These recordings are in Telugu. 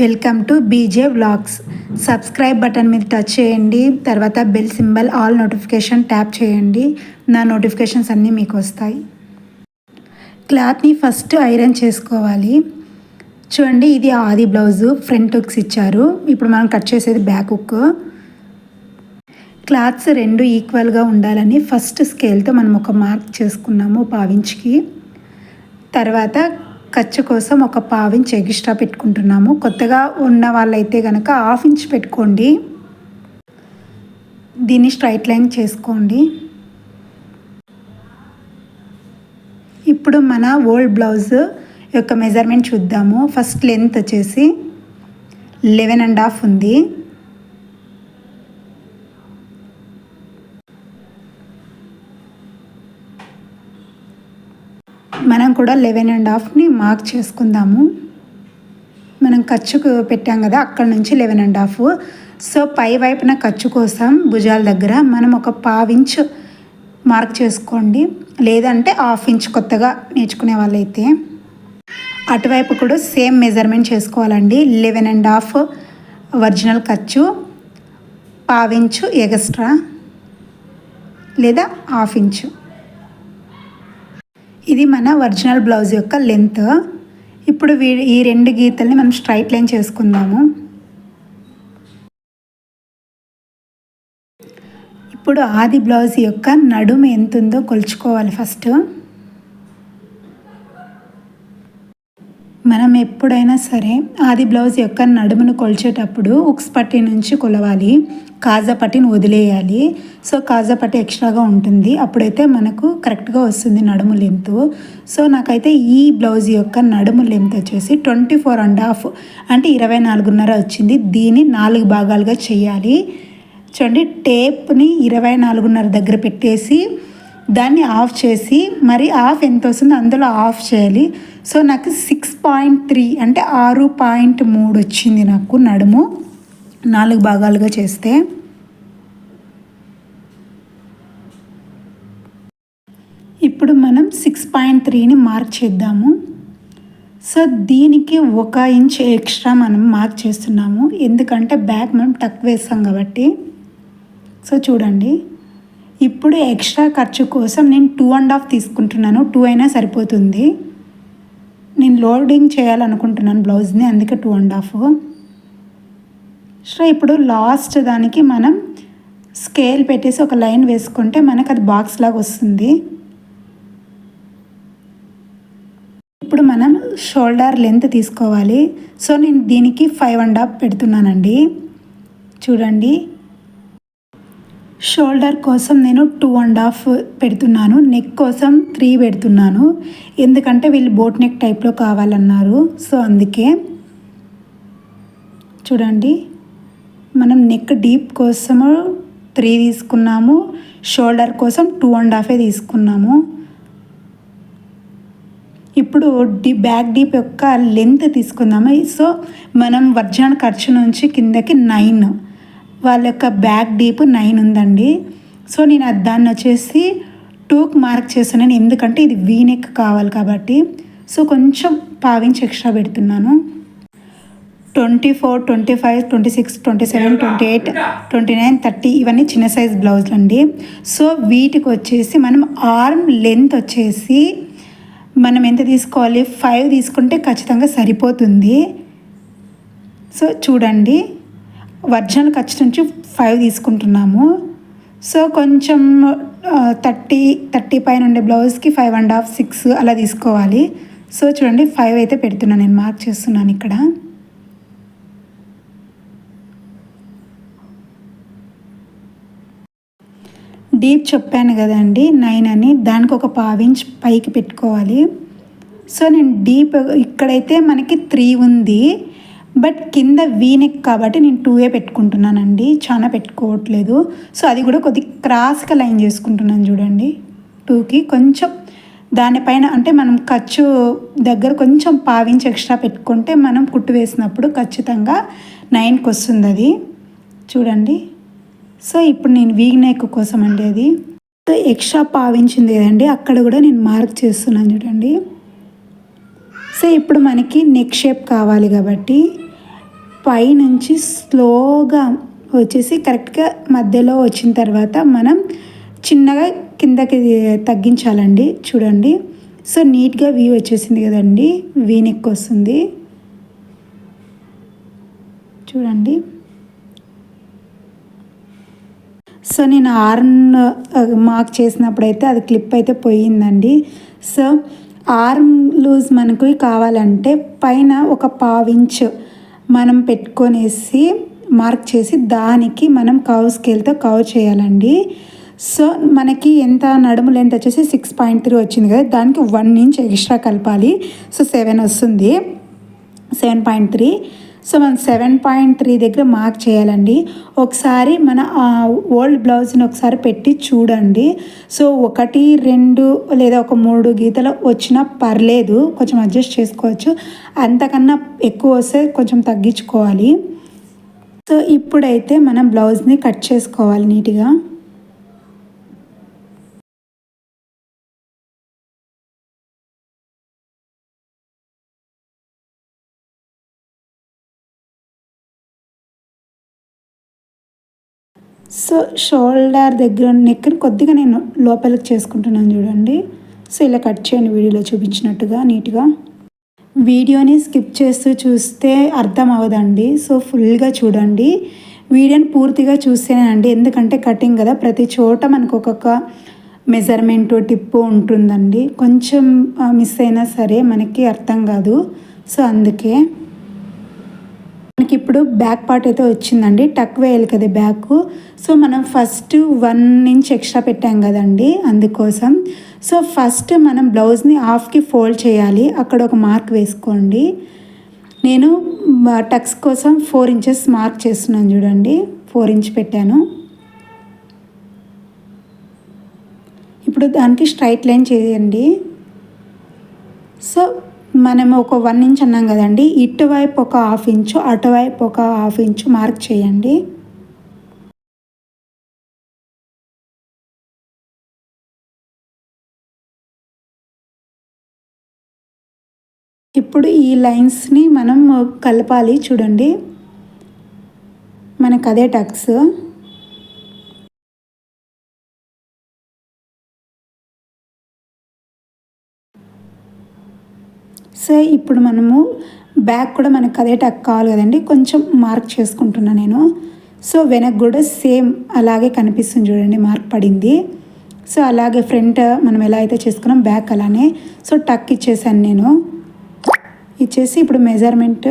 Welcome to BJ vlogs. Subscribe button మీద టచ్ చేయండి. తర్వాత bell symbol all notification tap చేయండి. నా నోటిఫికేషన్స్ అన్నీ మీకు వస్తాయి. క్లాత్ని ఫస్ట్ ఐరన్ చేసుకోవాలి. చూడండి ఇది ఆది బ్లౌజు. ఫ్రంట్ హుక్స్ ఇచ్చారు. ఇప్పుడు మనం కట్ చేసేది బ్యాక్ హుక్. క్లాత్స్ రెండు ఈక్వల్గా ఉండాలని ఫస్ట్ స్కేల్తో మనం ఒక మార్క్ చేసుకున్నాము పావించ్కి. తర్వాత ఖర్చు కోసం ఒక పావించ్ ఎగిస్ట్రా పెట్టుకుంటున్నాము. కొత్తగా ఉన్న వాళ్ళైతే కనుక హాఫ్ ఇంచ్ పెట్టుకోండి. దీన్ని స్ట్రైట్ లైన్ చేసుకోండి. ఇప్పుడు మన ఓల్డ్ బ్లౌజ్ యొక్క మెజర్మెంట్ చూద్దాము. ఫస్ట్ లెంత్ వచ్చేసి లెవెన్ అండ్ హాఫ్ ఉంది మనం కూడా లెవెన్ అండ్ హాఫ్ని మార్క్ చేసుకుందాము. మనం ఖర్చుకు పెట్టాం కదా అక్కడ నుంచి లెవెన్ అండ్ హాఫ్. సో పై వైపున ఖర్చు కోసం భుజాల దగ్గర మనం ఒక పావించ్ మార్క్ చేసుకోండి. లేదంటే హాఫ్ ఇంచ్ కొత్తగా నేర్చుకునే వాళ్ళైతే. అటువైపు కూడా సేమ్ మెజర్మెంట్ చేసుకోవాలండి. లెవెన్ అండ్ హాఫ్ ఒరిజినల్ ఖర్చు పావించు ఎగస్ట్రా లేదా హాఫ్ ఇంచు. ఇది మన ఒరిజినల్ బ్లౌజ్ యొక్క లెంత్. ఇప్పుడు వీ ఈ రెండు గీతల్ని మనం స్ట్రైట్ లైన్ చేసుకుందాము. ఇప్పుడు ఆది బ్లౌజ్ యొక్క నడుము ఎంత ఉందో కొలుచుకోవాలి ఫస్ట్. మనం ఎప్పుడైనా సరే ఆది బ్లౌజ్ యొక్క నడుమును కొలిచేటప్పుడు ఉక్స్ పట్టి నుంచి కొలవాలి. కాజా పట్టిని వదిలేయాలి. సో కాజా పట్టి ఎక్స్ట్రాగా ఉంటుంది. అప్పుడైతే మనకు కరెక్ట్గా వస్తుంది నడుము లెంత్. సో నాకైతే ఈ బ్లౌజ్ యొక్క నడుము లెంత్ వచ్చేసి ట్వంటీ ఫోర్ అండ్ హాఫ్ అంటే ఇరవై నాలుగున్నర వచ్చింది. దీన్ని నాలుగు భాగాలుగా చేయాలి. చూడండి టేప్ని ఇరవై నాలుగున్నర దగ్గర పెట్టేసి దాన్ని ఆఫ్ చేసి మరి ఆఫ్ ఎంత వస్తుందో అందులో ఆఫ్ చేయాలి. సో నాకు సిక్స్ పాయింట్ త్రీ అంటే ఆరు పాయింట్ మూడు వచ్చింది నాకు నడుము. నాలుగు భాగాలుగా చేస్తే. ఇప్పుడు మనం సిక్స్ పాయింట్ త్రీని మార్క్ చేద్దాము. సో దీనికి ఒక ఇంచ్ ఎక్స్ట్రా మనం మార్క్ చేస్తున్నాము. ఎందుకంటే బ్యాక్ మనం టక్ వేస్తాం కాబట్టి. సో చూడండి. ఇప్పుడు ఎక్స్ట్రా ఖర్చు కోసం నేను టూ అండ్ హాఫ్ తీసుకుంటున్నాను. టూ అయినా సరిపోతుంది. నేను లోడింగ్ చేయాలనుకుంటున్నాను బ్లౌజ్ని అందుకే టూ అండ్ హాఫ్. సో ఇప్పుడు లాస్ట్ దానికి మనం స్కేల్ పెట్టేసి ఒక లైన్ వేసుకుంటే మనకు అది బాక్స్ లాగా వస్తుంది. ఇప్పుడు మనం షోల్డర్ లెంత్ తీసుకోవాలి. సో నేను దీనికి ఫైవ్ అండ్ హాఫ్ పెడుతున్నానండి. చూడండి. షోల్డర్ కోసం నేను టూ అండ్ హాఫ్ పెడుతున్నాను నెక్ కోసం త్రీ పెడుతున్నాను. ఎందుకంటే వీళ్ళు బోట్ నెక్ టైప్లో కావాలన్నారు. సో అందుకే చూడండి మనం నెక్ డీప్ కోసము త్రీ తీసుకున్నాము షోల్డర్ కోసం టూ అండ్ హాఫే తీసుకున్నాము. ఇప్పుడు డి బ్యాక్ డీప్ యొక్క లెంత్ తీసుకుందాము. సో మనం వర్జాన్ ఖర్చు నుంచి కిందకి నైన్ వాళ్ళ యొక్క బ్యాక్ డీప్ నైన్ ఉందండి. సో నేను దాన్ని వచ్చేసి టూక్ మార్క్ చేస్తున్నాను ఎందుకంటే ఇది వీనెక్ కావాలి కాబట్టి. సో కొంచెం పావించి ఎక్స్ట్రా పెడుతున్నాను. Twenty four twenty five twenty six twenty seven twenty eight twenty nine thirty ఇవన్నీ చిన్న సైజ్ బ్లౌజులు అండి. సో వీటికి వచ్చేసి మనం ఆర్మ్ లెంత్ వచ్చేసి మనం ఎంత తీసుకోవాలి? ఫైవ్ తీసుకుంటే ఖచ్చితంగా సరిపోతుంది. సో చూడండి. వర్జనల్ ఖర్చు నుంచి ఫైవ్ తీసుకుంటున్నాము. సో కొంచెం థర్టీ థర్టీ పైన ఉండే బ్లౌజ్కి ఫైవ్ అండ్ హాఫ్ సిక్స్ అలా తీసుకోవాలి. సో చూడండి ఫైవ్ అయితే పెడుతున్నాను నేను మార్క్ చేస్తున్నాను ఇక్కడ. డీప్ చెప్పాను కదండి నైన్ అని. దానికి ఒక పావించ్ పైకి పెట్టుకోవాలి. సో నేను డీప్ ఇక్కడైతే మనకి త్రీ ఉంది. బట్ కింద వీనెక్ కాబట్టి నేను టూ ఏ పెట్టుకుంటున్నానండి. చాలా పెట్టుకోవట్లేదు. సో అది కూడా కొద్ది క్రాస్గా లైన్ చేసుకుంటున్నాను చూడండి. టూకి కొంచెం దానిపైన అంటే మనం ఖర్చు దగ్గర కొంచెం పావించి ఎక్స్ట్రా పెట్టుకుంటే మనం కుట్టు వేసినప్పుడు ఖచ్చితంగా నైన్కి వస్తుంది అది. చూడండి. సో ఇప్పుడు నేను వీగ్ నెక్ కోసం అండి అది. ఎక్స్ట్రా పావించింది కదండి. అక్కడ కూడా నేను మార్క్ చేస్తున్నాను చూడండి. సో ఇప్పుడు మనకి నెక్ షేప్ కావాలి కాబట్టి పై నుంచి స్లోగా వచ్చేసి కరెక్ట్గా మధ్యలో వచ్చిన తర్వాత మనం చిన్నగా కిందకి తగ్గించాలండి. చూడండి. సో నీట్గా వీ వచ్చేసింది కదండి. వీ నెక్ వస్తుంది. చూడండి. సో నేను ఆర్మ్ మార్క్ చేసినప్పుడు అయితే అది క్లిప్ అయితే పోయిందండి. సో ఆర్మ్ లూజ్ మనకు కావాలంటే పైన ఒక పావించ్ మనం పెట్టుకొనేసి మార్క్ చేసి దానికి మనం కవ్ స్కేల్తో కవర్ చేయాలండి. సో మనకి ఎంత నడుము లెంత్ వచ్చేసి సిక్స్ పాయింట్ త్రీ వచ్చింది కదా దానికి వన్ ఇంచ్ ఎక్స్ట్రా కలపాలి. సో సెవెన్ వస్తుంది. సెవెన్ పాయింట్ త్రీ సో మనం సెవెన్ పాయింట్ త్రీ దగ్గర మార్క్ చేయాలండి. ఒకసారి మన ఓల్డ్ బ్లౌజ్ని ఒకసారి పెట్టి చూడండి. సో ఒకటి రెండు లేదా ఒక మూడు గీతలు వచ్చినా పర్లేదు కొంచెం అడ్జస్ట్ చేసుకోవచ్చు. అంతకన్నా ఎక్కువ వస్తే కొంచెం తగ్గించుకోవాలి. సో ఇప్పుడైతే మనం బ్లౌజ్ని కట్ చేసుకోవాలి నీట్గా. సో షోల్డర్ దగ్గర నెక్ని కొద్దిగా నేను లోపలికి చేసుకుంటున్నాను చూడండి. సో ఇలా కట్ చేయండి వీడియోలో చూపించినట్టుగా నీట్గా. వీడియోని స్కిప్ చేస్తూ చూస్తే అర్థం అవ్వదండి. సో ఫుల్గా చూడండి. వీడియోని పూర్తిగా చూస్తేనండి ఎందుకంటే కటింగ్ కదా ప్రతి చోట మనకు ఒక్కొక్క మెజర్మెంట్ టిప్పు ఉంటుందండి. కొంచెం మిస్ అయినా సరే మనకి అర్థం కాదు. సో అందుకే మనకి ఇప్పుడు బ్యాక్ పార్ట్ అయితే వచ్చిందండి. టక్ వేయాలి కదా బ్యాక్. సో మనం ఫస్ట్ వన్ ఇంచ్ ఎక్స్ట్రా పెట్టాం కదండి అందుకోసం. సో ఫస్ట్ మనం బ్లౌజ్ని హాఫ్కి ఫోల్డ్ చేయాలి. అక్కడ ఒక మార్క్ వేసుకోండి. నేను టక్స్ కోసం ఫోర్ ఇంచెస్ మార్క్ చేస్తున్నాను చూడండి. ఫోర్ ఇంచ్ పెట్టాను. ఇప్పుడు దానికి స్ట్రైట్ లైన్ చేయండి. సో మనం ఒక వన్ ఇంచ్ అన్నాం కదండి. ఇటువైపు ఒక హాఫ్ ఇంచు అటువైపు ఒక హాఫ్ ఇంచు మార్క్ చేయండి. ఇప్పుడు ఈ లైన్స్ని మనం కలపాలి చూడండి. మనకు అదే టక్స్. సో ఇప్పుడు మనము బ్యాక్ కూడా మనకు అదే టక్ కావాలి కదండి. కొంచెం మార్క్ చేసుకుంటున్నా నేను. సో వెనక్ కూడా సేమ్ అలాగే కనిపిస్తుంది చూడండి మార్క్ పడింది. సో అలాగే ఫ్రంట్ మనం ఎలా అయితే చేసుకున్నాం బ్యాక్ అలానే. సో టక్ ఇచ్చేసాను నేను. ఇచ్చేసి ఇప్పుడు మెజర్మెంట్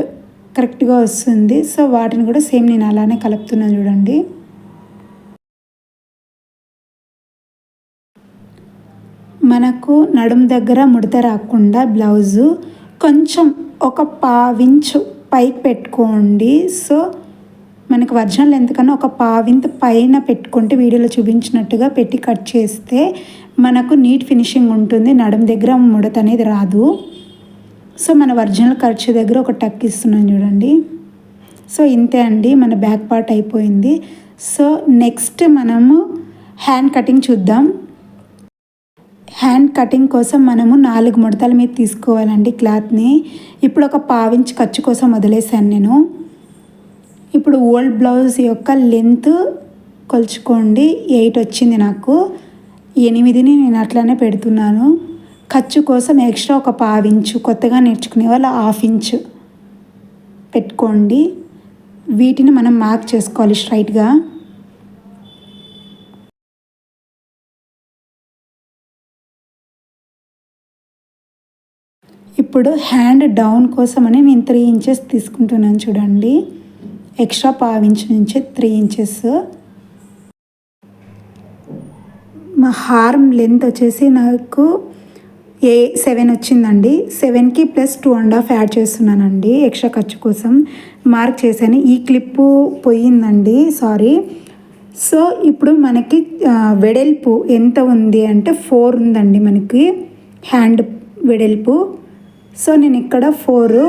కరెక్ట్గా వస్తుంది. సో వాటిని కూడా సేమ్ నేను అలానే కలుపుతున్నాను చూడండి. మనకు నడుము దగ్గర ముడత రాకుండా బ్లౌజు కొంచెం ఒక పావించు పైకి పెట్టుకోండి. సో మనకు వర్జన్ లెంత్ కన్నా ఒక పావింత పైన పెట్టుకుంటే వీడియోలో చూపించినట్టుగా పెట్టి కట్ చేస్తే మనకు నీట్ ఫినిషింగ్ ఉంటుంది. నడుం దగ్గర ముడత అనేది రాదు. సో మన ఒరిజినల్ ఖర్చు దగ్గర ఒక టక్ ఇస్తున్నాను చూడండి. సో ఇంతే అండి. మన బ్యాక్ పార్ట్ అయిపోయింది. సో నెక్స్ట్ మనము హ్యాండ్ కటింగ్ చూద్దాం. హ్యాండ్ కటింగ్ కోసం మనము నాలుగు ముడతల మీద తీసుకోవాలండి క్లాత్ని. ఇప్పుడు ఒక పావించి ఖర్చు కోసం వదిలేసాను నేను. ఇప్పుడు ఓల్డ్ బ్లౌజ్ యొక్క లెంత్ కొలుచుకోండి. ఎయిట్ వచ్చింది నాకు. ఎనిమిదిని నేను అట్లానే పెడుతున్నాను. ఖర్చు కోసం ఎక్స్ట్రా ఒక పావించు కొత్తగా నేర్చుకునే వాళ్ళు హాఫ్ ఇంచు పెట్టుకోండి. వీటిని మనం మార్క్ చేసుకోవాలి స్ట్రైట్గా. ఇప్పుడు హ్యాండ్ డౌన్ కోసమని నేను త్రీ ఇంచెస్ తీసుకుంటున్నాను చూడండి. ఎక్స్ట్రా పావించ్ నుంచి త్రీ ఇంచెస్ మా హార్మ్ లెంత్ వచ్చేసి నాకు ఏ సెవెన్ వచ్చిందండి. సెవెన్కి plus two and half add చేస్తున్నానండి ఎక్స్ట్రా ఖర్చు కోసం. మార్క్ చేశాను. ఈ క్లిప్పు పోయిందండి. సారీ సో ఇప్పుడు మనకి వెడల్పు ఎంత ఉంది అంటే ఫోర్ ఉందండి మనకి. హ్యాండ్ వెడల్పు. సో నేను ఇక్కడ ఫోర్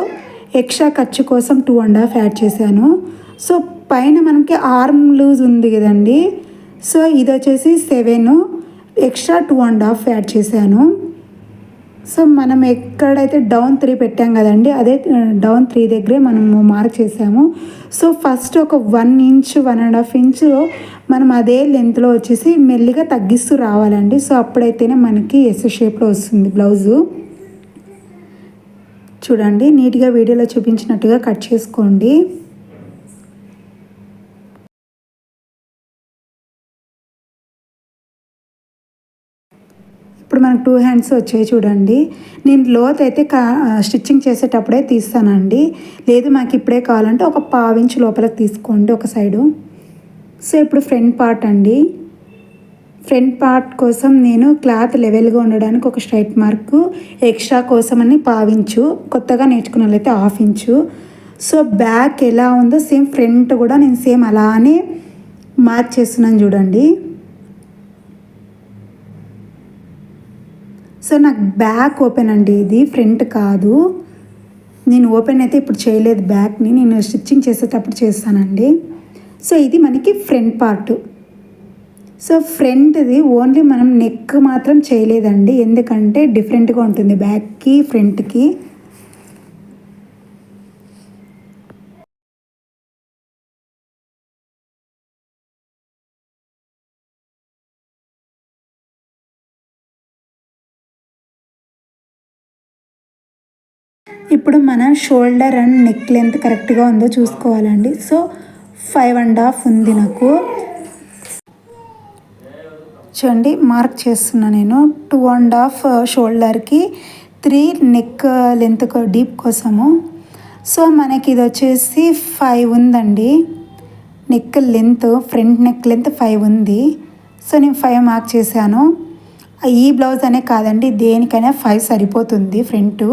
ఎక్స్ట్రా ఖర్చు కోసం టూ అండ్ హాఫ్ యాడ్ చేశాను. సో పైన మనకి ఆర్మ్ లూజ్ ఉంది కదండి. సో ఇది వచ్చేసి seven extra two and half add చేశాను. సో మనం ఎక్కడైతే డౌన్ త్రీ పెట్టాం కదండి అదే డౌన్ త్రీ దగ్గరే మనము మార్క్ చేసాము సో ఫస్ట్ ఒక one inch one and half inch మనం అదే లెంత్లో వచ్చేసి మెల్లిగా తగ్గిస్తూ రావాలండి. సో అప్పుడైతేనే మనకి ఎస్ షేప్లో వస్తుంది బ్లౌజు. చూడండి నీట్గా వీడియోలో చూపించినట్టుగా కట్ చేసుకోండి. ఇప్పుడు మనకు టూ హ్యాండ్స్ వచ్చాయి చూడండి. నేను లోత్ అయితే కా స్టిచ్చింగ్ చేసేటప్పుడే తీస్తానండి. లేదు మాకు ఇప్పుడే కావాలంటే ఒక పావించి లోపలికి తీసుకోండి ఒక సైడు. సో ఇప్పుడు ఫ్రంట్ పార్ట్ అండి. ఫ్రంట్ పార్ట్ కోసం నేను క్లాత్ లెవెల్గా ఉండడానికి ఒక స్ట్రైట్ మార్క్ ఎక్స్ట్రా కోసం అని పావించు కొత్తగా నేర్చుకున్న వాళ్ళైతే హాఫ్ ఇంచు సో బ్యాక్ ఎలా ఉందో సేమ్ ఫ్రంట్ కూడా నేను సేమ్ అలానే మార్క్ చేస్తున్నాను చూడండి. సో నాకు బ్యాక్ ఓపెన్ అండి ఇది. ఫ్రంట్ కాదు. నేను ఓపెన్ అయితే ఇప్పుడు చేయలేదు బ్యాక్ని. నేను స్టిచ్చింగ్ చేసేటప్పుడు చేస్తానండి. సో ఇది మనకి ఫ్రంట్ పార్ట్. సో ఫ్రంట్ది ఓన్లీ మనం నెక్ మాత్రం చేయలేదండి. ఎందుకంటే డిఫరెంట్గా ఉంటుంది బ్యాక్కి ఫ్రంట్కి. ఇప్పుడు మన షోల్డర్ అండ్ నెక్ లెంత్ కరెక్ట్గా ఉందో చూసుకోవాలండి. సో ఫైవ్ అండ్ హాఫ్ ఉంది నాకు. చూడండి మార్క్ చేస్తున్నా నేను. టూ అండ్ హాఫ్ షోల్డర్కి త్రీ నెక్ లెంత్ డీప్ కోసము. సో మనకి ఇది వచ్చేసి ఫైవ్ ఉందండి. Neck length front neck length five ఉంది. సో నేను ఫైవ్ మార్క్ చేశాను. ఈ బ్లౌజ్ అనే కాదండి దేనికైనా ఫైవ్ సరిపోతుంది ఫ్రంట్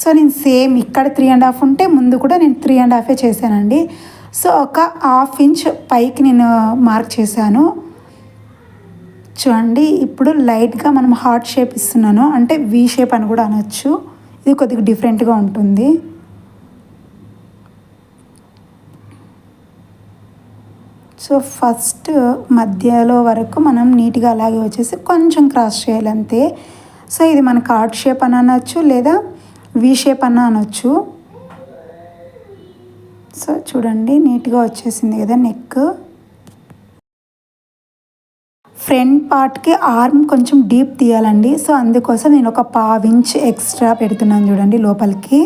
సో నేను సేమ్ ఇక్కడ త్రీ అండ్ హాఫ్ ఉంటే ముందు కూడా నేను త్రీ అండ్ హాఫే చేశానండి. సో ఒక హాఫ్ ఇంచ్ పైకి నేను మార్క్ చేశాను. చూడండి ఇప్పుడు లైట్గా మనం హార్ట్ షేప్ ఇస్తున్నాను. అంటే వి షేప్ అని కూడా అనొచ్చు. ఇది కొద్దిగా డిఫరెంట్గా ఉంటుంది. సో ఫస్ట్ మధ్యలో వరకు మనం నీట్గా అలాగే వచ్చేసి కొంచెం క్రాస్ చేయాలంతే. సో ఇది మనకు హార్ట్ షేప్ అని అనొచ్చు లేదా వి షేప్ అన్న అనొచ్చు. సో చూడండి నీట్గా వచ్చేసింది కదా నెక్ ఫ్రంట్ పార్ట్కి ఆర్మ్ కొంచెం డీప్ తీయాలండి. సో అందుకోసం నేను ఒక పావించ్ ఎక్స్ట్రా పెడుతున్నాను చూడండి లోపలికి.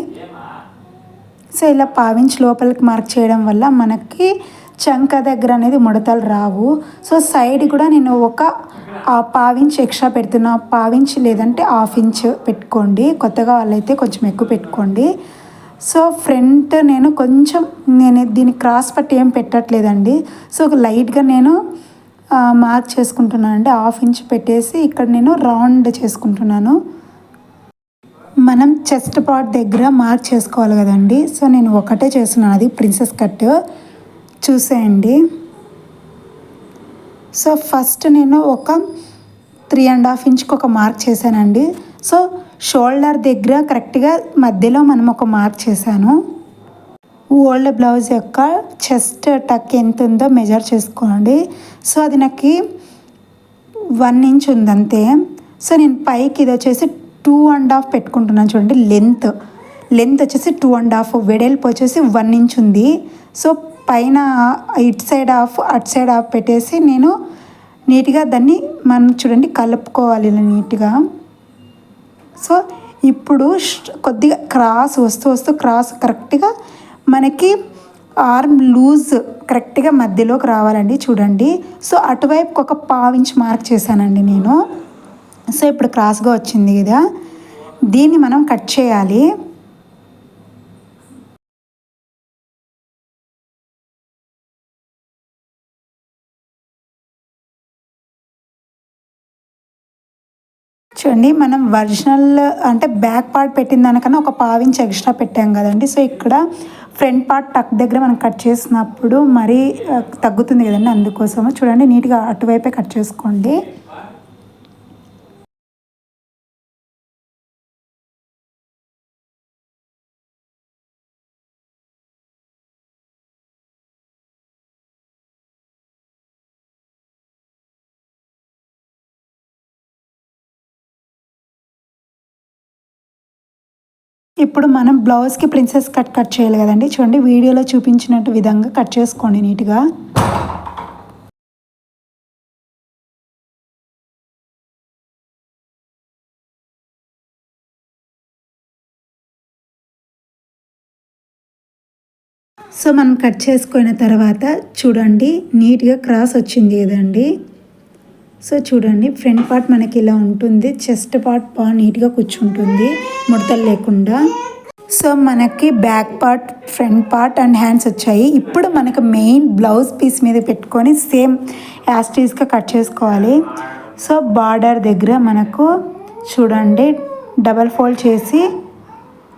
సో ఇలా పావించ్ లోపలికి మార్క్ చేయడం వల్ల మనకి చంక దగ్గర అనేది ముడతలు రావు. సో సైడ్ కూడా నేను ఒక పావించ్ ఎక్స్ట్రా పెడుతున్నా పావించ్ లేదంటే హాఫ్ ఇంచ్ పెట్టుకోండి. కొత్తగా వాళ్ళైతే కొంచెం ఎక్కువ పెట్టుకోండి. సో ఫ్రంట్ నేను కొంచెం నేను దీన్ని క్రాస్ పట్టి ఏం పెట్టట్లేదండి. సో ఒక లైట్గా నేను మార్క్ చేసుకుంటున్నాను అండి హాఫ్ ఇంచ్ పెట్టేసి ఇక్కడ నేను రౌండ్ చేసుకుంటున్నాను. మనం చెస్ట్ పార్ట్ దగ్గర మార్క్ చేసుకోవాలి కదండి. సో నేను ఒకటే చేస్తున్నాను. అది ప్రిన్సెస్ కట్. చూసేయండి. సో ఫస్ట్ నేను ఒక త్రీ అండ్ హాఫ్ ఇంచ్కి ఒక మార్క్ చేశానండి. సో షోల్డర్ దగ్గర కరెక్ట్గా మధ్యలో మనం ఒక మార్క్ చేశాను. ఓల్డ్ బ్లౌజ్ యొక్క చెస్ట్ టక్ ఎంత ఉందో మెజర్ చేసుకోండి. సో అది నాకు వన్ ఇంచ్ ఉంది అంతే సో నేను పైకి ఇది వచ్చేసి టూ అండ్ హాఫ్ పెట్టుకుంటున్నాను చూడండి లెంత్. లెంత్ వచ్చేసి టూ అండ్ హాఫ్ వెడల్పు వచ్చేసి వన్ ఇంచ్ ఉంది. సో పైన ఇటు సైడ్ ఆఫ్ అటు సైడ్ ఆఫ్ పెట్టేసి నేను నీట్గా దాన్ని మనం చూడండి కలుపుకోవాలి నీట్గా. సో ఇప్పుడు కొద్దిగా క్రాస్ వస్తూ వస్తూ క్రాస్ కరెక్ట్గా మనకి ఆర్మ్ లూజ్ కరెక్ట్గా మధ్యలోకి రావాలండి చూడండి. సో అటువైపు ఒక పావించి మార్క్ చేశానండి నేను. సో ఇప్పుడు క్రాస్గా వచ్చింది కదా. దీన్ని మనం కట్ చేయాలి. చూడండి మనం ఒరిజినల్ అంటే బ్యాక్ పార్ట్ పెట్టిన దానికన్నా ఒక పావించి ఎక్స్ట్రా పెట్టాం కదండి. సో ఇక్కడ ఫ్రంట్ పార్ట్ టక్ దగ్గర మనం కట్ చేసినప్పుడు మరీ తగ్గుతుంది కదండి అందుకోసము. చూడండి నీట్గా అటువైపే కట్ చేసుకోండి. ఇప్పుడు మనం బ్లౌజ్కి ప్రిన్సెస్ కట్ కట్ చేయాలి కదండి. చూడండి వీడియోలో చూపించినట్టు విధంగా కట్ చేసుకోండి నీట్గా. సో మనం కట్ చేసుకున్న తర్వాత చూడండి నీట్గా క్రాస్ వచ్చింది కదండి. సో చూడండి ఫ్రంట్ పార్ట్ మనకి ఇలా ఉంటుంది. చెస్ట్ పార్ట్ బాగా నీట్గా కూర్చుంటుంది. ముడతలు లేకుండా. సో మనకి back part front part and hands వచ్చాయి. ఇప్పుడు మనకు మెయిన్ బ్లౌజ్ పీస్ మీద పెట్టుకొని సేమ్ యాస్టీస్గా కట్ చేసుకోవాలి. సో బార్డర్ దగ్గర మనకు చూడండి డబల్ ఫోల్డ్ చేసి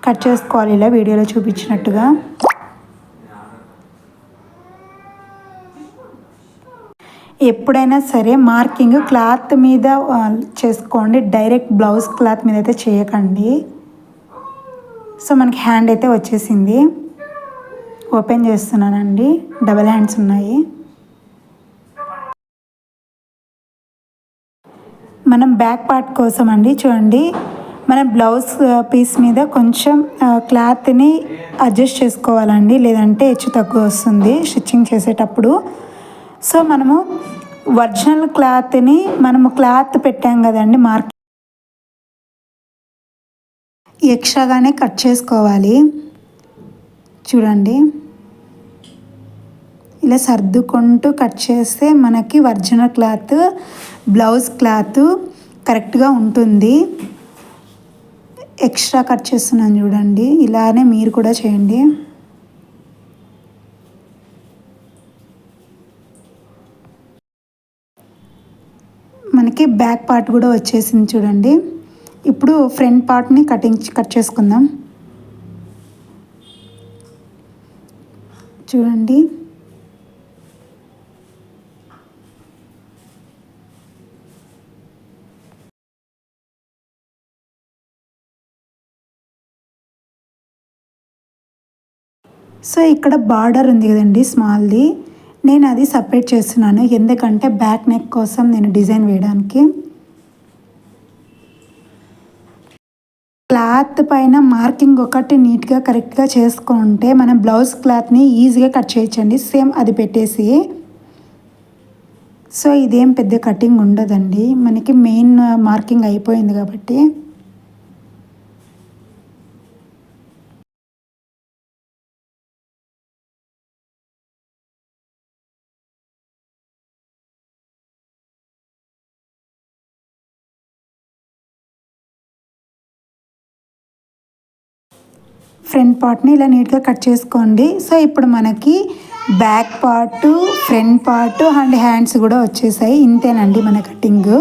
కట్ చేసుకోవాలి. ఇలా వీడియోలో చూపించినట్టుగా. ఎప్పుడైనా సరే మార్కింగ్ క్లాత్ మీద చేసుకోండి. డైరెక్ట్ బ్లౌజ్ క్లాత్ మీద అయితే చేయకండి. సో మనకి హ్యాండ్ అయితే వచ్చేసింది. ఓపెన్ చేస్తున్నానండి. డబల్ హ్యాండ్స్ ఉన్నాయి. మనం బ్యాక్ పార్ట్ కోసం అండి చూడండి. మనం బ్లౌజ్ పీస్ మీద కొంచెం క్లాత్ని అడ్జస్ట్ చేసుకోవాలండి. లేదంటే హెచ్చు తక్కువ వస్తుంది స్టిచ్చింగ్ చేసేటప్పుడు. సో మనము ఒరిజినల్ క్లాత్ని మనము క్లాత్ పెట్టాం కదండి మార్క్ ఎక్స్ట్రాగానే కట్ చేసుకోవాలి. చూడండి. ఇలా సర్దుకుంటూ కట్ చేస్తే మనకి ఒరిజినల్ క్లాత్ బ్లౌజ్ క్లాత్ కరెక్ట్గా ఉంటుంది. ఎక్స్ట్రా కట్ చేస్తున్నాను చూడండి. ఇలానే మీరు కూడా చేయండి. మనకి బ్యాక్ పార్ట్ కూడా వచ్చేసింది చూడండి. ఇప్పుడు ఫ్రంట్ పార్ట్ని కటింగ్ కట్ చేసుకుందాం. చూడండి. సో ఇక్కడ బార్డర్ ఉంది కదండి స్మాల్ది. నేను అది సపరేట్ చేస్తున్నాను. ఎందుకంటే బ్యాక్ నెక్ కోసం నేను డిజైన్ వేయడానికి. క్లాత్ పైన మార్కింగ్ ఒకటి నీట్గా కరెక్ట్గా చేసుకుంటే మనం బ్లౌజ్ క్లాత్ని ఈజీగా కట్ చేయొచ్చండి సేమ్ అది పెట్టేసి. సో ఇదేం పెద్ద కటింగ్ ఉండదండి. మనకి మెయిన్ మార్కింగ్ uh, అయిపోయింది కాబట్టి. ఫ్రంట్ పార్ట్ని ఇలా నీట్గా కట్ చేసుకోండి. సో ఇప్పుడు మనకి back part front part and hands కూడా వచ్చేసాయి. ఇంతేనండి మన కటింగ్